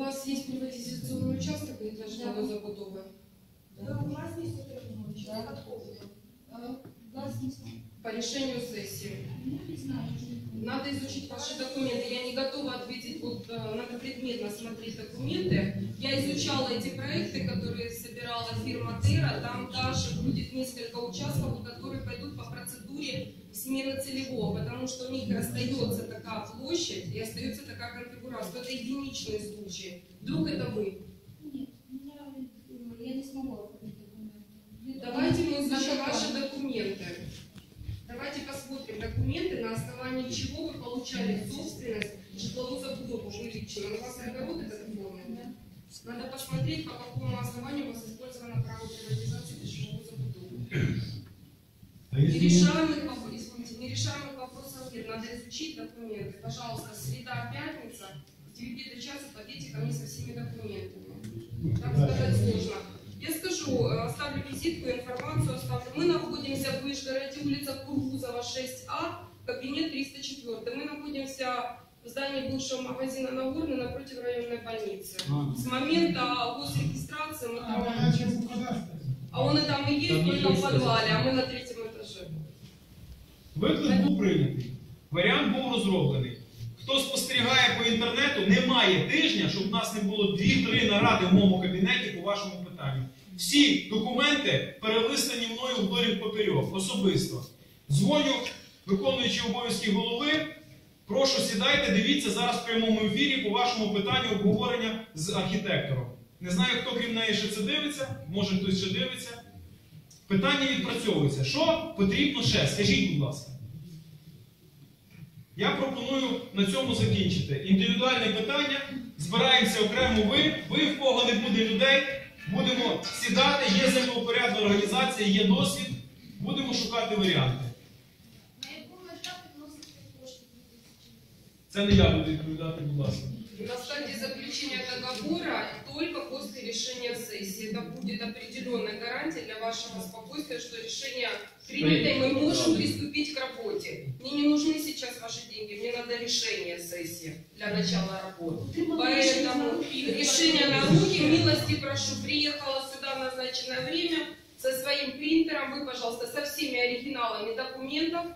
вас есть приватизационный участок или для житловой забудовы? Ви у чи Да. спадково? Э, Властность. По решению сессии. Ну. Надо изучить ваши документы. Я не готова ответить, вот э, надо предметно смотреть документы. Я изучала эти проекты, которые собирала фирма Тера. Там даже будет процедуре смены целевого, потому что у них остается такая площадь и остается такая конфигурация. Это единичные случаи. Вдруг это вы. Нет, у меня, э, я не смогу оформить документы. Давайте мы изучим ваши документы. Давайте посмотрим документы, на основании чего вы получали собственность, житловую забудову, вы лично. На вас огород это оформлен? Да. Надо посмотреть, по какому основанию у вас использовано право приватизации житловой забудовы. А если не- Нерешаемых изучить документы. Пожалуйста, среда, пятница, с 9 до часа подойдите ко мне со всеми документами. Так сказать сложно. Я скажу, э, оставлю визитку, информацию оставлю. Мы находимся в Вышгороде, улица Кургузова, 6А, кабинет 304. Мы находимся в здании бывшего магазина Нагорный напротив районной больницы. А. С момента госрегистрации мы А, там... кадастрі. А он и там и есть, только в подвале, а мы на третьем этаже. Виклик був прийнятий. Варіант був розроблений. Хто спостерігає по інтернету, немає тижня, щоб в нас не було 2-3 наради в моєму кабінеті по вашому питанню. Всі документи перелистані мною вдолі поперек, особисто. Дзвоню, виконуючи обов'язки голови. Прошу сідайте, дивіться зараз в прямому ефірі по вашому питанню обговорення з архітектором. Не знаю, хто крім неї ще це дивиться, може хтось ще дивиться. Питання відпрацьовується. Що потрібно ще? Скажіть, будь ласка. Я пропоную на цьому закінчити. Індивідуальне питання. Збираємося окремо ви. Ви, в кого не буде людей, будемо сідати, є землеупорядна організація, є досвід. Будемо шукати варіанти. На яку мета відноситься кошти? Це не я буду відповідати, будь ласка. На стадии заключения договора только после решения сессии. Это будет определенная гарантия для вашего спокойствия, что решение принято, и мы можем приступить к работе. Мне не нужны сейчас ваши деньги, мне надо решение сессии для начала работы. Поэтому решение на руки, милости прошу, приехала сюда в назначенное время со своим принтером, вы, пожалуйста, со всеми оригиналами документов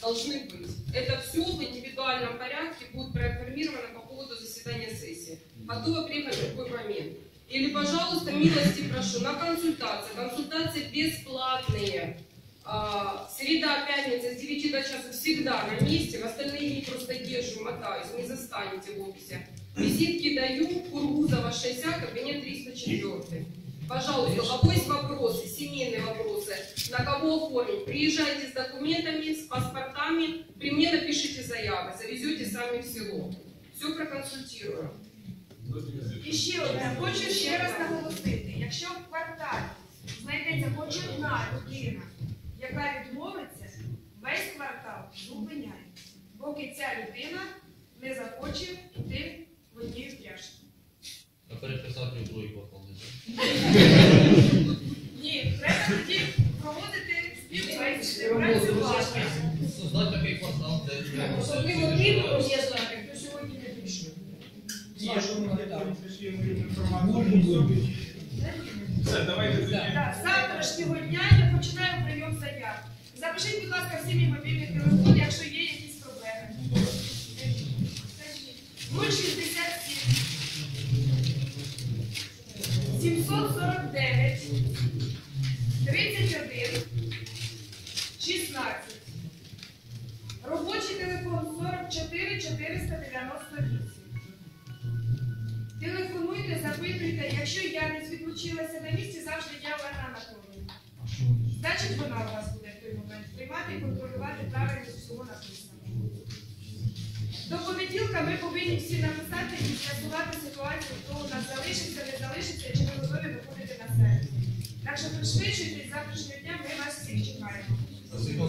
должны быть. Это все в индивидуальном порядке будет проинформировано по поводу заседания сессии. Готовы приехать в любой момент. Или, пожалуйста, милости прошу, на консультации. Консультации бесплатные. А, Среда, пятница с 9 до часа всегда на месте. В остальные дни просто езжу, мотаюсь, не застанете в офисе. Визитки даю, Кургузова 60, кабинет 304. Пожалуйста, у есть вопросы, семейные вопросы, на кого оформить, приезжайте с документами, с паспортами, при мне напишите заявы, завезете сами в село. Все проконсультирую. І ще одне, хочу ще раз наголосити, якщо в кварталі знайдеться хоч одна людина, яка відмовиться, весь квартал зупиняє, поки ця людина не захоче йти в одній впряжці. А переписати в другий квартал не Ні, треба тоді проводити співпрацю, працювати. Создати такий квартал, де Особливо тим, Можемо зробити. Все, давайте тоді. Так, з завтрашнього дня я починаю прийом заяв. Запишіть, будь ласка, всі мій мобільний телефон, якщо є якісь проблеми. 067 749 Телефонуйте, якщо я не відлучилася на місці, завжди я Олена Анатоліївна. Значить, вона у вас буде в той момент приймати і контролювати правильність всього написаного. До понеділка ми повинні всі написати і з'ясувати ситуацію, хто у нас залишиться, не залишиться, чи ми готові виходити на сервіс. Так що пришвидшуйтесь, завтрашнього дня ми вас всіх чекаємо. За скільки